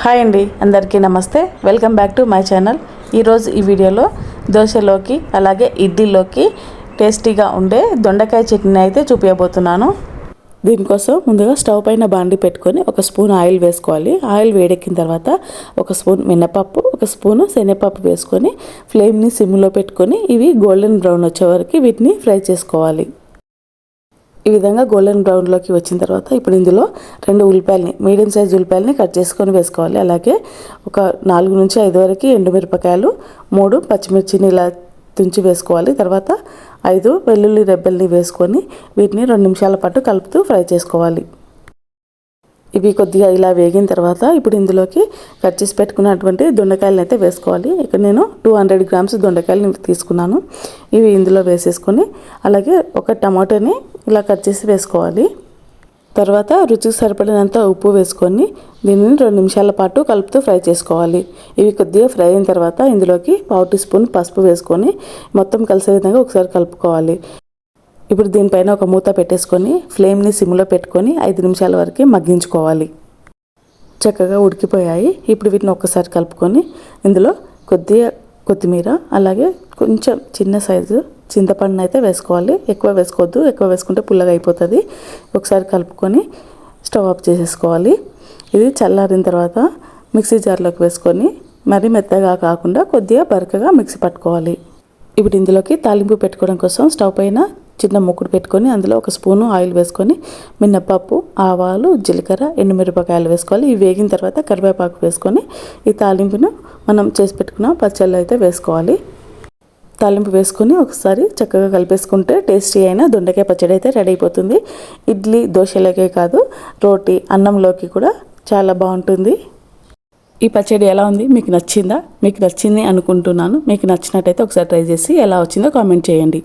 Hi అండి అందరికీ నమస్తే. Welcome back to my channel. ఈరోజు ఈ వీడియోలో దోశలోకి అలాగే ఇడ్లీలోకి టేస్టీగా ఉండే దొండకాయ చట్నీ అయితే చూపించబోతున్నాను దీనికోసం ముందుగా స్టవ్ పైన బాండి పెట్టుకొని ఒక స్పూన్ ఆయిల్ వేసుకోవాలి. ఆయిల్ వేడెక్కిన తర్వాత ఒక స్పూన్ మినపప్పు ఒక స్పూను శనగపప్పు వేసుకొని ఫ్లేమ్ని సిమ్లో పెట్టుకొని ఇవి గోల్డెన్ బ్రౌన్ వచ్చే వరకు వీటిని ఫ్రై చేసుకోవాలి. ఈ విధంగా గోల్డెన్ బ్రౌన్లోకి వచ్చిన తర్వాత ఇప్పుడు ఇందులో రెండు ఉల్లిపాయలని మీడియం సైజ్ ఉల్లిపాయలని కట్ చేసుకొని వేసుకోవాలి. అలాగే ఒక నాలుగు నుంచి ఐదు వరకు ఎండుమిరపకాయలు మూడు పచ్చిమిర్చిని ఇలా తుంచి వేసుకోవాలి. తర్వాత ఐదు వెల్లుల్లి రెబ్బల్ని వేసుకొని వీటిని రెండు నిమిషాల పాటు కలుపుతూ ఫ్రై చేసుకోవాలి. ఇవి కొద్దిగా ఇలా వేగిన తర్వాత ఇప్పుడు ఇందులోకి కట్ చేసి పెట్టుకున్నటువంటి దొండకాయలను అయితే వేసుకోవాలి. ఇక్కడ నేను టూ హండ్రెడ్ గ్రామ్స్ దొండకాయలు తీసుకున్నాను. ఇవి ఇందులో వేసేసుకొని అలాగే ఒక టమాటోని ఇలా కట్ చేసి వేసుకోవాలి. తర్వాత రుచికి సరిపడినంత ఉప్పు వేసుకొని దీనిని రెండు నిమిషాల పాటు కలుపుతూ ఫ్రై చేసుకోవాలి. ఇవి కొద్దిగా ఫ్రై అయిన తర్వాత ఇందులోకి పావు టీ స్పూన్ పసుపు వేసుకొని మొత్తం కలిసే విధంగా ఒకసారి కలుపుకోవాలి. ఇప్పుడు దీనిపైన ఒక మూత పెట్టేసుకొని ఫ్లేమ్ని సిమ్లో పెట్టుకొని ఐదు నిమిషాల వరకు మగ్గించుకోవాలి. చక్కగా ఉడికిపోయాయి. ఇప్పుడు వీటిని ఒక్కసారి కలుపుకొని ఇందులో కొద్దిగా కొత్తిమీర అలాగే కొంచెం చిన్న సైజు చింతపండును అయితే వేసుకోవాలి. ఎక్కువ వేసుకోవద్దు. ఎక్కువ వేసుకుంటే పుల్లగా అయిపోతుంది. ఒకసారి కలుపుకొని స్టవ్ ఆఫ్ చేసేసుకోవాలి. ఇది చల్లారిన తర్వాత మిక్సీ జార్లోకి వేసుకొని మరీ మెత్తగా కాకుండా కొద్దిగా బరకగా మిక్సీ పట్టుకోవాలి. ఇప్పుడు ఇందులోకి తాలింపు పెట్టుకోవడం కోసం స్టవ్ పైన చిన్న ముక్కుడు పెట్టుకొని అందులో ఒక స్పూను ఆయిల్ వేసుకొని మినప్పప్పు ఆవాలు జీలకర్ర ఎండుమిరపకాయలు వేసుకోవాలి. ఇవి వేగిన తర్వాత కరివేపాకు వేసుకొని ఈ తాలింపును మనం చేసి పెట్టుకున్న పచ్చళ్ళు అయితే వేసుకోవాలి. తాలింపు వేసుకొని ఒకసారి చక్కగా కలిపేసుకుంటే టేస్టీ అయిన దొండకాయ పచ్చడి అయితే రెడీ అయిపోతుంది. ఇడ్లీ దోశలకే కాదు రోటీ అన్నంలోకి కూడా చాలా బాగుంటుంది. ఈ పచ్చడి ఎలా ఉంది? మీకు నచ్చిందా? మీకు నచ్చింది అనుకుంటున్నాను. మీకు నచ్చినట్టయితే ఒకసారి ట్రై చేసి ఎలా వచ్చిందో కామెంట్ చేయండి.